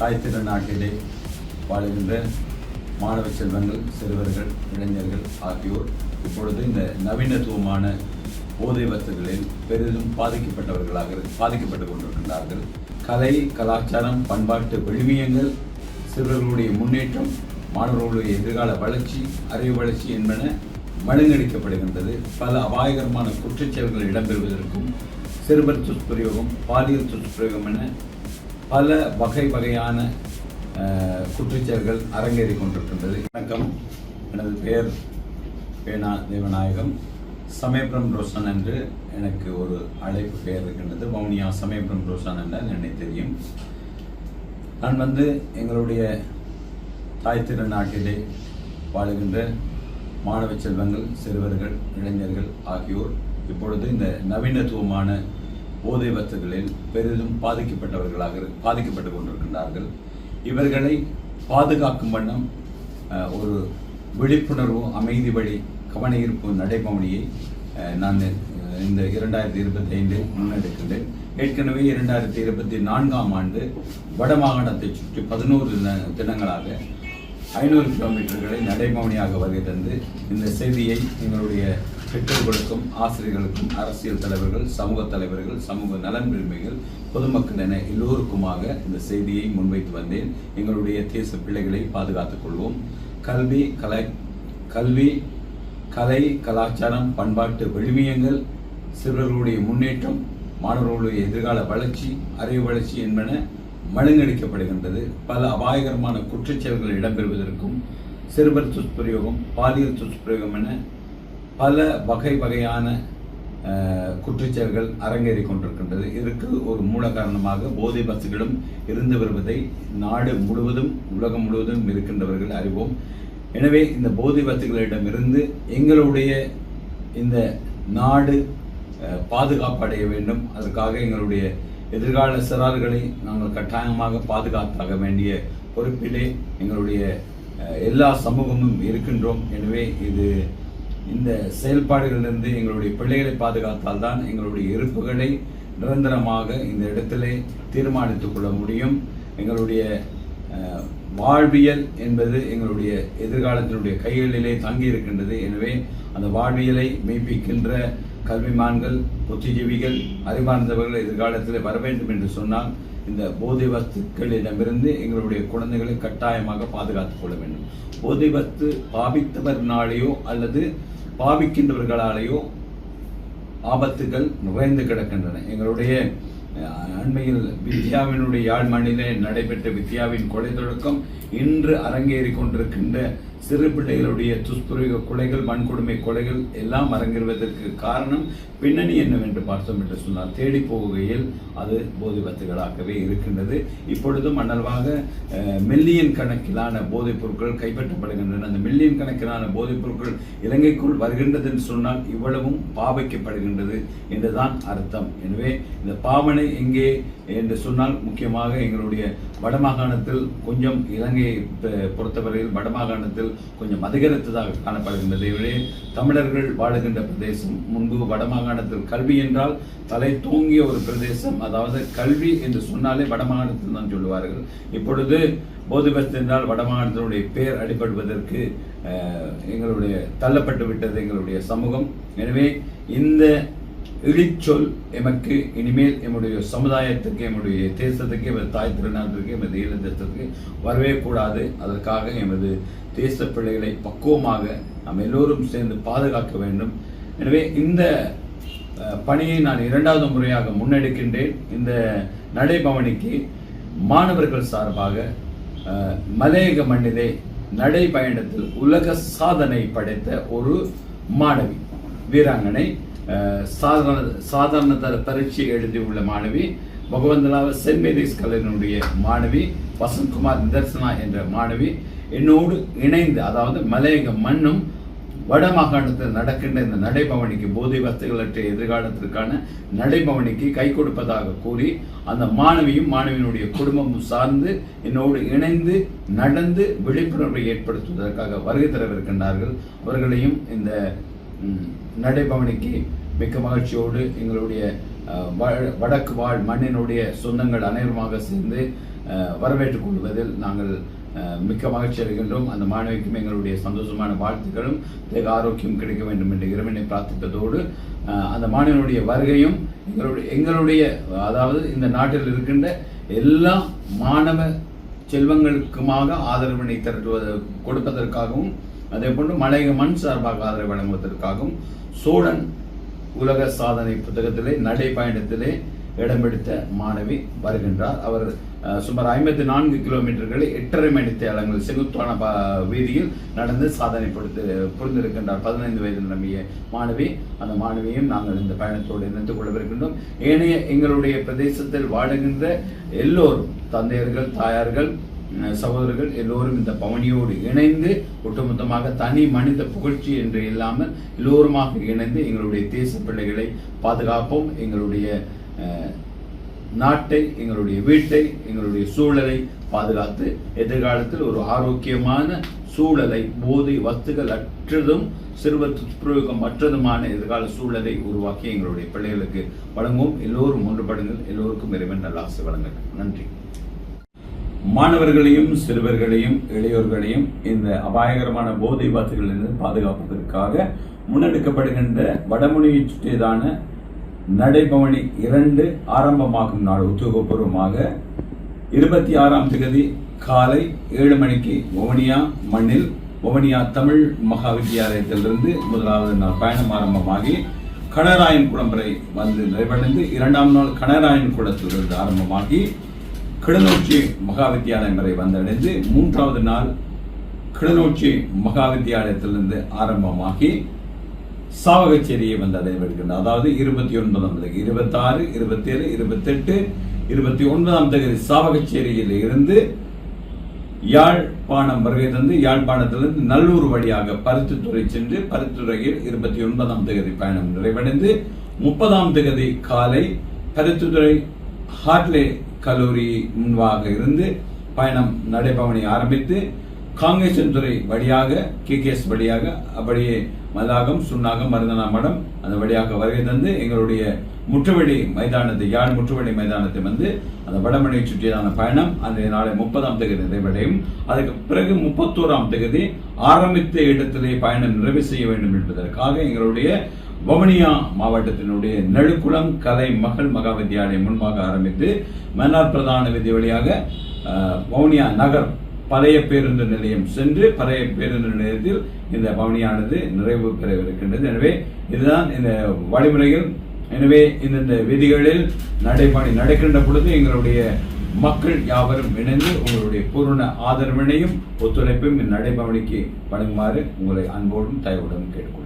தாய் திருநாட்டிலே வாழுகின்ற மாணவ செல்வங்கள் சிறுவர்கள் இளைஞர்கள் ஆகியோர் இப்பொழுது இந்த நவீனத்துவமான போதை வசதிகளில் பெரிதும் பாதிக்கப்பட்டவர்களாக பாதிக்கப்பட்டு கொண்டிருக்கின்றார்கள். கலை கலாச்சாரம் பண்பாட்டு விழுமியங்கள் சிறுவர்களுடைய முன்னேற்றம் மாணவர்களுடைய எதிர்கால வளர்ச்சி அறிவு வளர்ச்சி என்பன மழுங்கடிக்கப்படுகின்றது. பல அபாயகரமான குற்றச்செயல்கள் இடம்பெறுவதற்கும் சிறுவர் துஷ்பிரயோகம் பாலியல் துஷ்பிரயோகம் என பல வகை வகையான குற்றச்செயல்கள் அரங்கேறிக் கொண்டிருக்கின்றது. வணக்கம். எனது பெயர் பேனா தேவநாயகம். சமயபுரம் ரோஷன் என்று எனக்கு ஒரு அழைப்பு பெயர் இருக்கின்றது. வவுனியா சமயபுரம் ரோஷன் என்று எனக்கு தெரியும். நான் வந்து எங்களுடைய தாய் திருநாட்டிலே வாழுகின்ற மாணவ செல்வங்கள் சிறுவர்கள் இளைஞர்கள் ஆகியோர் இப்பொழுது இந்த நவீனத்துவமான போதை வஸ்துகளில் பெரிதும் பாதிக்கப்பட்டவர்களாக பாதிக்கப்பட்டு கொண்டிருக்கின்றார்கள். இவர்களை பாதுகாக்கும் வண்ணம் ஒரு விழிப்புணர்வு அமைதி வழி கவன நடைபவனியை நான் இந்த இரண்டாயிரத்தி இருபத்தி ஐந்தில் முன்னெடுக்கின்றேன். ஏற்கனவே இரண்டாயிரத்தி இருபத்தி நான்காம் ஆண்டு வடமாகாணத்தை சுற்றி பதினோரு தின- தினங்களாக ஐநூறு கிலோமீட்டர்களை நடைபவனியாக வருகை தந்து இந்த செய்தியை எங்களுடைய பெற்றோர்களுக்கும் ஆசிரியர்களுக்கும் அரசியல் தலைவர்கள் சமூக தலைவர்கள் சமூக நலன் விரும்பிகள் பொதுமக்கள் என எல்லோருக்குமாக இந்த செய்தியை முன்வைத்து வந்தேன். எங்களுடைய தேச பிள்ளைகளை பாதுகாத்துக் கொள்வோம். கல்வி கலை கல்வி கலை கலாச்சாரம் பண்பாட்டு விழுமியங்கள் சிறுவர்களுடைய முன்னேற்றம் மாணவர்களுடைய எதிர்கால வளர்ச்சி அறிவு வளர்ச்சி என்பன மழுங்கடிக்கப்படுகின்றது. பல அபாயகரமான குற்றச்செயல்கள் இடம்பெறுவதற்கும் சிறுவர் துஷ்பிரயோகம் பாலியல் துஷ்பிரயோகம் என பல வகை வகையான குற்றச்செயல்கள் அரங்கேறிக் கொண்டிருக்கின்றது. இதற்கு ஒரு மூல காரணமாக போதை பஸ்களும் இருந்து வருவதை நாடு முழுவதும் உலகம் முழுவதும் இருக்கின்றவர்கள் அறிவோம். எனவே இந்த போதை பஸ்களிடமிருந்து எங்களுடைய இந்த நாடு பாதுகாப்பு அடைய வேண்டும். அதற்காக எங்களுடைய எதிர்கால சிறார்களை நாங்கள் கட்டாயமாக பாதுகாத்தாக வேண்டிய பொறுப்பிலே எங்களுடைய எல்லா சமூகமும் இருக்கின்றோம். எனவே இது இந்த செயல்பாடுகளிலிருந்து எங்களுடைய பிள்ளைகளை பாதுகாத்தால் தான் எங்களுடைய இருப்புகளை நிரந்தரமாக இந்த இடத்திலே தீர்மானித்துக் கொள்ள முடியும். எங்களுடைய வாழ்வியல் என்பது எங்களுடைய எதிர்காலத்தினுடைய கைகளிலே தங்கி இருக்கின்றது. எனவே அந்த வாழ்வியலை மெய்ப்பிக்கின்ற கல்விமான்கள் புத்திஜீவிகள் அறிவார்ந்தவர்கள் எதிர்காலத்தில் வர வேண்டும் என்று சொன்னால் இந்த போதை வஸ்துக்களிடமிருந்து எங்களுடைய குழந்தைகளை கட்டாயமாக பாதுகாத்துக் கொள்ள வேண்டும். போதை வஸ்து பாவித்தவர்னாலேயோ அல்லது பாவிக்கின்றவர்களாலேயோ ஆபத்துகள் நுழைந்து கிடக்கின்றன. எங்களுடைய அஹ், அண்மையில் வித்யாவினுடைய யாழ் மண்ணிலே நடைபெற்ற வித்யாவின் கொலை தொடக்கம் இன்று அரங்கேறி கொண்டிருக்கின்ற சிறு பிள்ளைகளுடைய துஷ்பிரயோக கொலைகள் வன்கொடுமை கொலைகள் எல்லாம் அரங்கேறுவதற்கு காரணம் பின்னணி என்னவென்று பார்த்தோம் என்று சொன்னால் தேடி போகையில் அது போதை வத்துகளாகவே இருக்கின்றது. இப்பொழுது மன்னர்வாக மில்லியன் கணக்கிலான போதைப் பொருட்கள் கைப்பற்றப்படுகின்றன. அந்த மில்லியன் கணக்கிலான போதைப் பொருட்கள் இலங்கைக்குள் வருகின்றது என்று சொன்னால் இவ்வளவும் பாவிக்கப்படுகின்றது என்றுதான் அர்த்தம். எனவே இந்த பாவனை எங்கே என்று சொன்னால் முக்கியமாக எங்களுடைய வடமாகாணத்தில் கொஞ்சம் இலங்கையை பொறுத்தவரையில் வடமாகாணத்தில் கொஞ்சம் அதிகரித்ததாக காணப்படுகின்றது தமிழர்கள் வாழுகின்ற பிரதேசம் முன்பு வடமாகாணத்தில் கல்வி என்றால் தலை தூங்கிய ஒரு பிரதேசம். அதாவது கல்வி என்று சொன்னாலே வடமாகாணத்தில் தான் சொல்லுவார்கள். இப்பொழுது போதிபஸ்து என்றால் வடமாகாணத்தினுடைய பெயர் அடிபடுவதற்கு எங்களுடைய தள்ளப்பட்டு விட்டது எங்களுடைய சமூகம். எனவே இந்த இழிச்சொல் எமக்கு இனிமேல் எம்முடைய சமுதாயத்துக்கு எம்முடைய தேசத்துக்கு எமது தாய் திருநாட்டிற்கு எமது ஈழத்திற்கு வரவே கூடாது. அதற்காக எமது தேச பிள்ளைகளை பக்குவமாக நாம் எல்லோரும் சேர்ந்து பாதுகாக்க வேண்டும். எனவே இந்த பணியை நான் இரண்டாவது முறையாக முன்னெடுக்கின்றேன். இந்த நடைபவனிக்கு மாணவர்கள் சார்பாக மலையக மண்ணிலே நடைபயணத்தில் உலக சாதனை படைத்த ஒரு மாணவி வீராங்கனை சாதாரண சாதாரண தர பரீட்சை எழுதியுள்ள மாணவி பகவந்தலாவ சென்ட் மேரிஸ் கல்லூரியினுடைய மாணவி வசந்த்குமார் நிதர்சனா என்ற மாணவி என்னோடு இணைந்து அதாவது மலையக மண்ணும் வடமாகாணத்தில் நடக்கின்ற இந்த நடைபவனிக்கு போதை வசதிகளற்ற எதிர்காலத்திற்கான நடைபவனிக்கு கை கொடுப்பதாக கூறி அந்த மாணவியும் மாணவியினுடைய குடும்பமும் சார்ந்து என்னோடு இணைந்து நடந்து விழிப்புணர்வை ஏற்படுத்துவதற்காக வருகை தரவிருக்கின்றார்கள். அவர்களையும் இந்த நடைபவனிக்கு மிக்க மகிழ்ச்சியோடு எங்களுடைய வ- வடக்கு வாழ் மண்ணினுடைய சொந்தங்கள் அனைவருமாக சேர்ந்து வரவேற்றுக் கொள்வதில் நாங்கள் மிக்க மகிழ்ச்சி அடைகின்றோம். அந்த மாணவிக்கும் எங்களுடைய சந்தோஷமான வாழ்த்துக்களும் தேக ஆரோக்கியம் கிடைக்க வேண்டும் என்று இறைவனை பிரார்த்திப்பதோடு அந்த மாணவனுடைய வருகையும் எங்களுடைய எங்களுடைய அதாவது இந்த நாட்டில் இருக்கின்ற எல்லா மாணவ செல்வங்களுக்குமாக ஆதரவினை திரட்டுவது கொடுப்பதற்காகவும் அதே போன்று மலைய மண் சார்பாக ஆதரவு வழங்குவதற்காகவும் சோழன் உலக சாதனை புத்தகத்திலே நடைப்பயணத்திலே இடம்பெடுத்த மாணவி வருகின்றார். அவர் சுமார் ஐம்பத்தி நான்கு கிலோமீட்டர்களை எட்டரை மணி தேலங்கள் செங்குத்தான ப- வீதியில் நடந்து சாதனை படுத்து புரிந்திருக்கின்றார். பதினைந்து வயது நிரம்பிய மாணவி அந்த மாணவியையும் நாங்கள் இந்த பயணத்தோடு இணைத்துக் கொள்ளவிருக்கின்றோம். ஏனைய எங்களுடைய பிரதேசத்தில் வாழுகின்ற எல்லோரும் தந்தையர்கள் தாயார்கள் சகோதரர்கள் எல்லோரும் இந்த பவனியோடு இணைந்து ஒட்டுமொத்தமாக தனி மனித புகழ்ச்சி என்று இல்லாமல் எல்லோருமாக இணைந்து எங்களுடைய தேச பிள்ளைகளை பாதுகாப்போம். எங்களுடைய நாட்டை எங்களுடைய வீட்டை எங்களுடைய சூழலை பாதுகாத்து எதிர்காலத்தில் ஒரு ஆரோக்கியமான சூழலை போதை வத்துகள் அற்றதும் சிறுவர் துஷ்பிரயோகம் அற்றதுமான எதிர்கால சூழலை உருவாக்கி எங்களுடைய பிள்ளைகளுக்கு வழங்குவோம். எல்லோரும் ஒன்றுபடுங்கள் எல்லோருக்கும் இறைவன் நல்ல ஆசை வழங்குங்கள் நன்றி. மாணவர்களையும் சிறுவர்களையும் இளையோர்களையும் இந்த அபாயகரமான போதை வாத்துகளிலிருந்து பாதுகாப்பதற்காக முன்னெடுக்கப்படுகின்ற வடமொழியை சுற்றியதான நடைபவனி இரண்டு ஆரம்பமாகும் நாள் உத்தியோகபூர்வமாக இருபத்தி ஆறாம் தேதி காலை ஏழு மணிக்கு வவுனியா மண்ணில் வவுனியா தமிழ் மகா வித்தியாலயத்திலிருந்து முதலாவது நாள் பயணம் ஆரம்பமாகி கனராயன் குளம் வரை வந்து நிறைவடைந்து இரண்டாம் நாள் கனராயன் குளத்திலிருந்து ஆரம்பமாகி கிளநொச்சி மகா வித்தியாலயம் வரை வந்தடைந்து மூன்றாவது நாள் கிளநொச்சி மகா வித்தியாலயத்திலிருந்து ஆரம்பமாகி சாவகச்சேரியை வந்து அடைவெடுக்கின்றனர் அதாவது இருபத்தி ஒன்பதாம் தேதி இருபத்தாறு இருபத்தேழு இருபத்தெட்டு இருபத்தி ஒன்பதாம் தேதி சாவகச்சேரியில் இருந்து யாழ்ப்பாணம் வருகை தந்து யாழ்ப்பாணத்திலிருந்து நல்லூர் வழியாக பருத்தித்துறை சென்று பருத்தித்துறையில் இருபத்தி ஒன்பதாம் தேதி பயணம் நிறைவடைந்து முப்பதாம் தேதி காலை பருத்தித்துறை ஹார்ட்லே கல்லூரி முன்பாக இருந்து பயணம் நடைபவனி ஆரம்பித்து காங்கேசன்துறை வழியாக கேகேஎஸ் வழியாக அப்படியே மதாகம் சுண்ணாகம் மருதனா மடம் அந்த வழியாக வருகை தந்து எங்களுடைய முற்றுவெளி மைதானத்தை யாழ் முற்றுவெளி மைதானத்தை வந்து அந்த வடமணியை சுற்றியதான பயணம் அன்றைய நாளை முப்பதாம் தேதி நிறைவடையும். அதுக்கு பிறகு முப்பத்தோராம் தேதி ஆரம்பித்த இடத்திலே பயணம் நிறைவு செய்ய வேண்டும் என்பதற்காக எங்களுடைய வவுனியா மாவட்டத்தினுடைய நெடுக்குளம் கலை மகள் மகா வித்தியாலயம் முன்பாக ஆரம்பித்து மன்னார் பிரதான விதி வழியாக வவுனியா நகர் பழைய பேருந்து நிலையம் சென்று பழைய பேருந்து நிலையத்தில் இந்த பவனியானது நிறைவு பெறவிருக்கின்றது. எனவே இதுதான் இந்த வழிமுறைகள். எனவே இந்த விதிகளில் நடைபணி நடக்கின்ற பொழுது எங்களுடைய மக்கள் யாவரும் இணைந்து உங்களுடைய பூர்ண ஆதரவினையும் ஒத்துழைப்பையும் இந்த நடைபவனிக்கு வழங்குமாறு உங்களை அன்போடும் தயவுடன் கேட்டுக்கொள்கிறேன்.